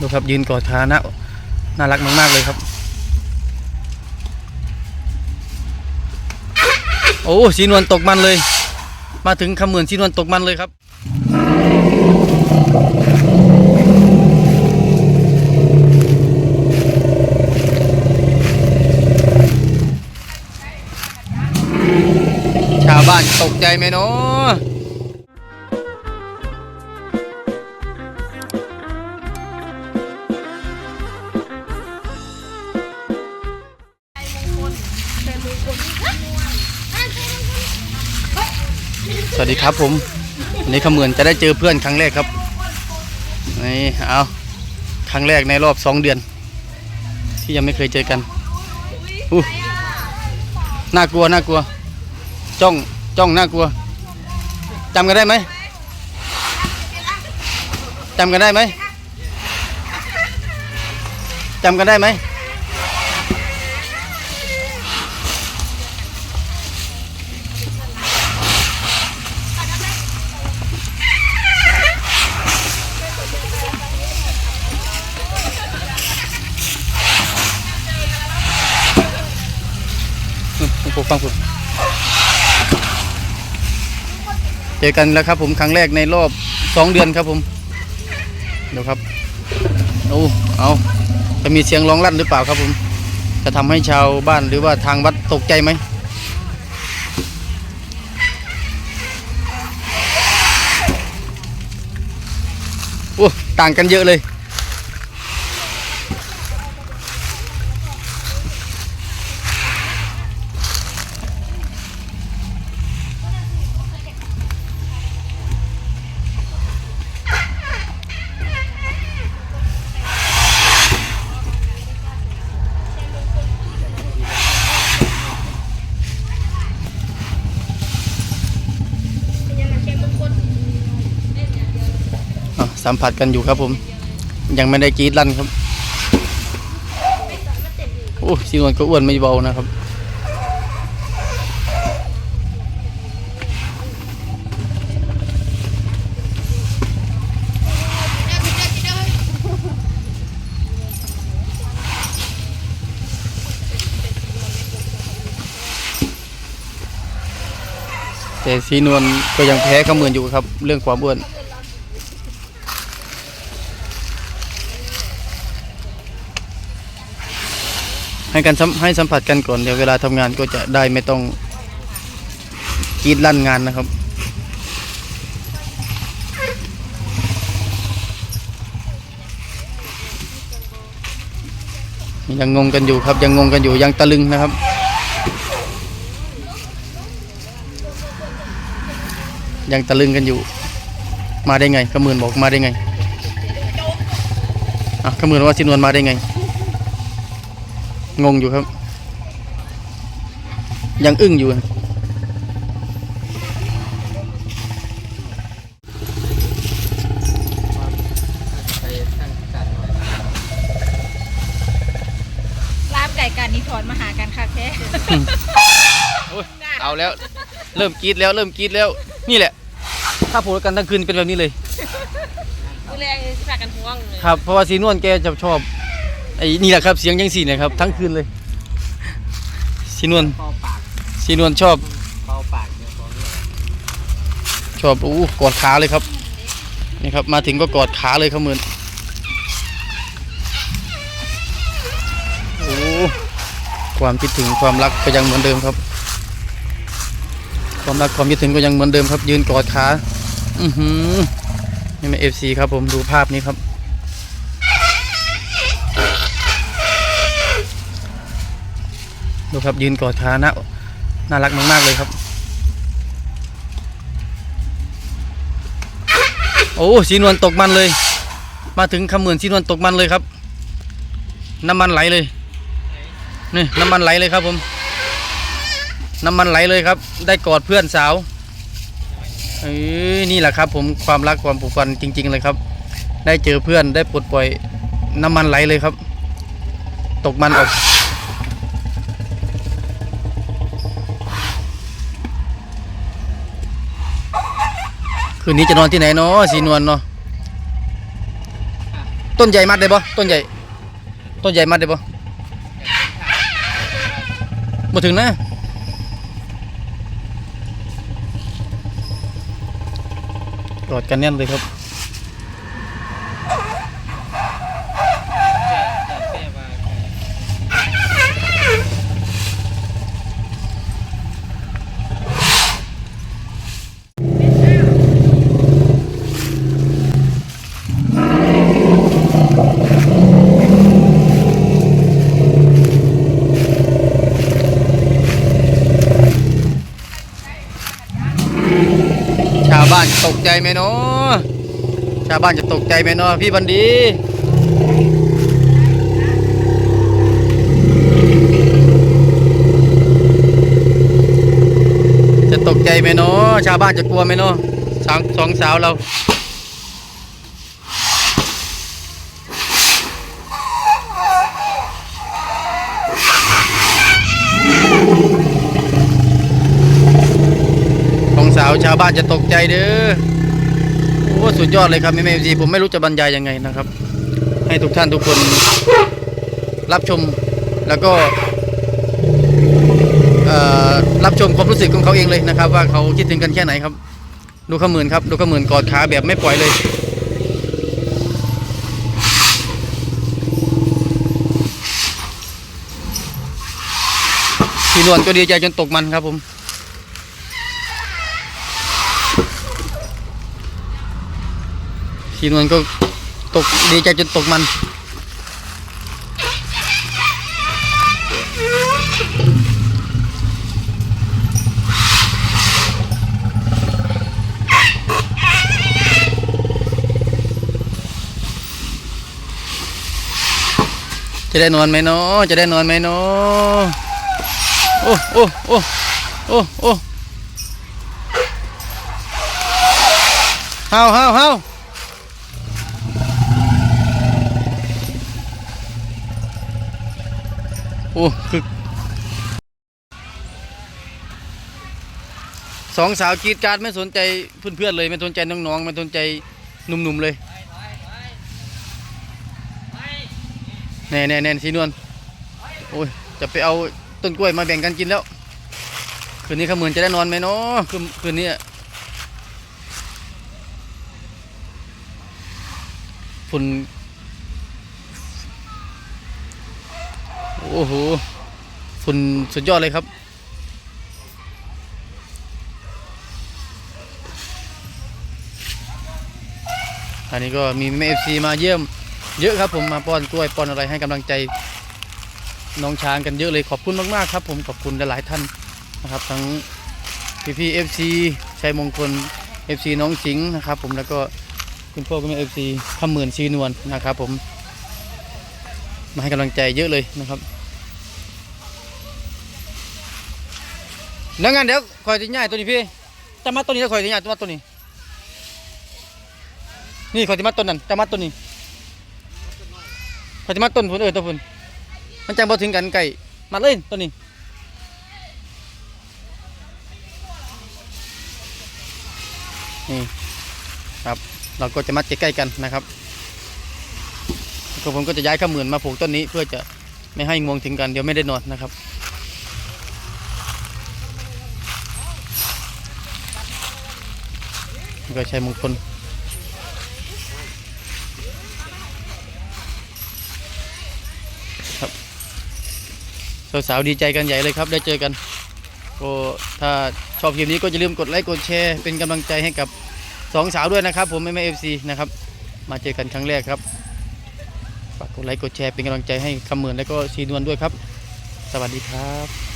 ดูครับยืนกอดขานะน่ารักมากๆเลยครับ โอ้สีนวลตกมันเลย มาถึงคำเหมือนสีนวลตกมันเลยครับชาวบ้านตกใจไหมเนาะ สวัสดีครับผมวันนี้ขมือนจะได้เจอเพื่อนครั้งแรกครับนี่เอาครั้งแรกในรอบสองเดือน ที่ยังไม่เคยเจอกันอู้น่ากลัวน่ากลัว จ้องจ้องน่ากลัวจำกันได้ไหมจำกันได้ไหมจำกันได้ไหม ฟังผมเจอกันแล้วครับผมครั้งแรกในรอบสองเดือนครับผมเดี๋ยวครับโอ้เอาจะมีเสียงร้องลั่นหรือเปล่าครับผม จะทำให้ชาวบ้านหรือว่าทางวัดตกใจไหมโอ้ต่างกันเยอะเลย สัมผัสกันอยู่ครับผม ยังไม่ได้กรีดลั่นครับโอ้สีนวลก็อ้วนไม่เบานะครับแต่สีนวลก็ยังแพ้ขมือนอยู่ครับ เรื่องความอ้วน ให้กันสัมให้สัมผัสกันก่อนเดี๋ยวเวลาทำงานก็จะได้ไม่ต้องกีดลั่นงานนะครับ ยังงงกันอยู่ครับยังงงกันอยู่ยังตะลึงนะครับยังตะลึงกันอยู่ มาได้ไงขมือนบอกมาได้ไงอะขมือนว่าชินวนมาได้ไง งงอยู่ครับ ยังอึ้งอยู่ ลาบไก่กันนี่ถอนมาหากันค่ะแค่เอาแล้ว เริ่มกรีดแล้ว เริ่มกรีดแล้ว นี่แหละ ถ้าพูดกันทั้งคืนเป็นแบบนี้เลยดูแลสิพากันห่วงเลยครับ เพราะว่าสีนวลแกจะชอบ ไอ้นี่แหละครับเสียงยังสีเนะครับทั้งคืนเลยสีนวลเป่าปากสีนวลชอบเป่าปากเนี่ยบอกเลยชอบอู้กอดขาเลยครับนี่ครับมาถึงก็กอดขาเลยครับเหมือนโอ้ความคิดถึงความรักก็ยังเหมือนเดิมครับ ความรักความคิดถึงก็ยังเหมือนเดิมครับ ยืนกอดขาอือหือนี่เป็นเอฟซีครับผมดูภาพนี้ครับ ดูครับยืนกอดขานะน่ารักมากๆเลยครับ โอ้สีนวลตกมันเลย มาถึงคำเหมือนสีนวลตกมันเลยครับ น้ำมันไหลเลยนี่น้ำมันไหลเลยครับผม น้ำมันไหลเลยครับ ได้กอดเพื่อนสาวเอ้ยนี่แหละครับผมความรักความผูกพันจริง ๆ เลยครับ ได้เจอเพื่อนได้ปลดปล่อยน้ำมันไหลเลยครับ ตกมันออก คืนนี้จะนอนที่ไหนเนาะสีนวลเนาะต้นใหญ่มัดได้ปะต้นใหญ่ ต้นใหญ่มัดได้ปะมาถึงนะกอดกันแน่นเลยครับ ชาวบ้านจะ ตกใจไหมเนาะชาวบ้านจะตกใจไหมเนาะพี่บันดีจะตกใจไหมเนาะชาวบ้านจะกลัวไหมเนาะสองสองสาวเรา ของสาวชาวบ้านจะตกใจเด้อโอ้สุดยอดเลยครับแม่เอฟซีผมไม่รู้จะบรรยายยังไงนะครับ ให้ทุกท่านทุกคนรับชมแล้วก็รับชมความรู้สึกของเขาเองเลยนะครับ ว่าเขาคิดถึงกันแค่ไหนครับ ดูขมือนครับ ดูขมือนกอดขาแบบไม่ปล่อยเลยพี่นวลก็ดีใจจนตกมันครับผม พี่นวลก็ตกดีใจจนตกมันจะได้นอนไหมเนาะจะได้นอนไหมเนาะ โอ้คือสองสาวกีดกรารไม่สนใจเพื่อนๆเลยไม่สนใจน้องๆไม่สนใจหนุ่มๆเลยแน่แน่แน่สีนวลโอ้ยจะไปเอาต้นกล้วยมาแบ่งกันกินแล้ว คืนนี้ขมือนจะได้นอนไหมเนาะคืนคืนนี้ฝุ่น โอ้โหฝุ่นสุดยอดเลยครับ อันนี้ก็มีแม่เอฟซีมาเยี่ยม เยอะครับผมมาป้อนกล้วยป้อนอะไรให้กำลังใจน้องช้างกันเยอะเลยขอบคุณมากๆครับ ผมขอบคุณหลายท่านนะครับ ทั้งพี่พี่เอฟซีชัยมงคลเอฟซีน้องสิงห์นะครับ ผมแล้วก็คุณพ่อคุณแม่เอฟซีขมื่นชีนวลนะครับ ผมมาให้กำลังใจเยอะเลยนะครับ แล้วงั้นเดี๋ยวคอยจะย้ายตัวนี้พี่จะมาตัวนี้แล้วคอยจะย้ายตัวมาตัวนี้ นี่คอยจะมาตัวนั้นจะมาตัวนี้คอยจะมาต้นพุ่นเออตัวพุ่นมันจังบ่ถึงกันไก่มาเลยตัวนี้นี่ครับเราก็จะมัดใกล้ๆกันนะครับผมก็จะย้ายข้ามือนมาผูกต้นนี้เพื่อจะไม่ให้งวงถึงกันเดี๋ยวไม่ได้นอนนะครับ ก็ใช้มงคลครับสาวๆดีใจกันใหญ่เลยครับ ได้เจอกันก็ถ้าชอบคลิปนี้ก็อย่าลืมกดไลค์กดแชร์เป็นกำลังใจให้กับสองสาวด้วยนะครับ ผมไม่ไม่เอฟซีนะครับ มาเจอกันครั้งแรกครับฝากกดไลค์กดแชร์เป็นกำลังใจให้คำเหมือนและก็ชีนวลด้วยครับ สวัสดีครับ